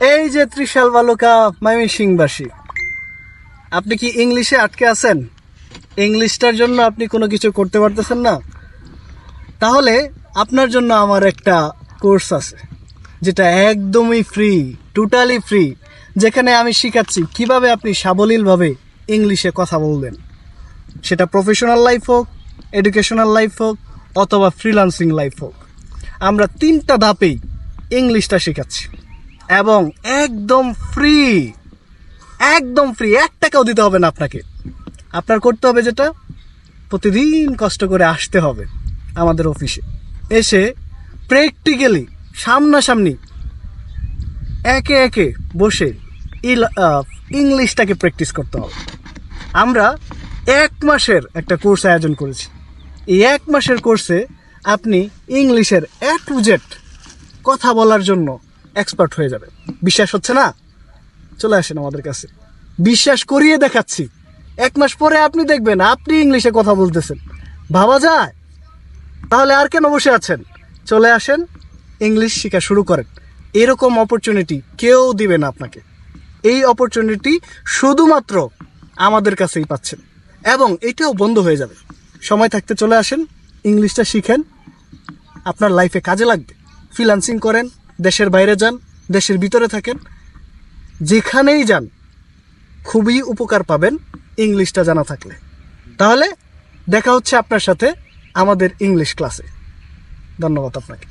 এই যে ত্রিশাল বালুকা ময়মনসিংহবাসী আপনি কি ইংলিশে আটকে আছেন? ইংলিশটার জন্য আপনি কোনো কিছু করতে পারতেছেন না? তাহলে আপনার জন্য আমার একটা কোর্স আছে, যেটা একদমই ফ্রি টোটালি ফ্রি যেখানে আমি শেখাচ্ছি কীভাবে আপনি সাবলীলভাবে ইংলিশে কথা বলবেন। সেটা প্রফেশনাল লাইফ হোক এডুকেশনাল লাইফ হোক, অথবা ফ্রিলান্সিং লাইফ হোক। আমরা তিনটা ধাপেই ইংলিশটা শেখাচ্ছি। এবং একদম ফ্রি একদম ফ্রি এক টাকাও দিতে হবে না আপনাকে। আপনার করতে হবে যেটা, প্রতিদিন কষ্ট করে আসতে হবে আমাদের অফিসে। এসে প্র্যাকটিক্যালি সামনাসামনি একে একে বসে ইল- ইংলিশটাকে প্র্যাকটিস করতে হবে। আমরা এক মাসের একটা কোর্স আয়োজন করেছি। এই এক মাসের কোর্সে আপনি ইংলিশের এ টু জেড কথা বলার জন্য এক্সপার্ট হয়ে যাবে। বিশ্বাস হচ্ছে না? চলে আসেন আমাদের কাছে। বিশ্বাস করিয়ে দেখাচ্ছি। এক মাস পরে আপনি দেখবেন, আপনি ইংলিশে কথা বলতেছেন। ভাবা যায়? তাহলে আর কেন বসে আছেন? চলে আসেন, ইংলিশ শেখা শুরু করেন। এরকম অপরচুনিটি কেউ দিবে না আপনাকে। এই অপরচুনিটি শুধুমাত্র আমাদের কাছেই পাচ্ছেন। এবং এটাও বন্ধ হয়ে যাবে। সময় থাকতে চলে আসেন, ইংলিশটা শিখেন। আপনার লাইফে কাজে লাগবে। ফ্রিল্যান্সিং করেন দেশের বাইরে যান, দেশের ভিতরে থাকেন। যেখানেই যান, খুবই উপকার পাবেন ইংলিশটা জানা থাকলে। তাহলে দেখা হচ্ছে আপনার সাথে আমাদের ইংলিশ ক্লাসে। ধন্যবাদ আপনাকে।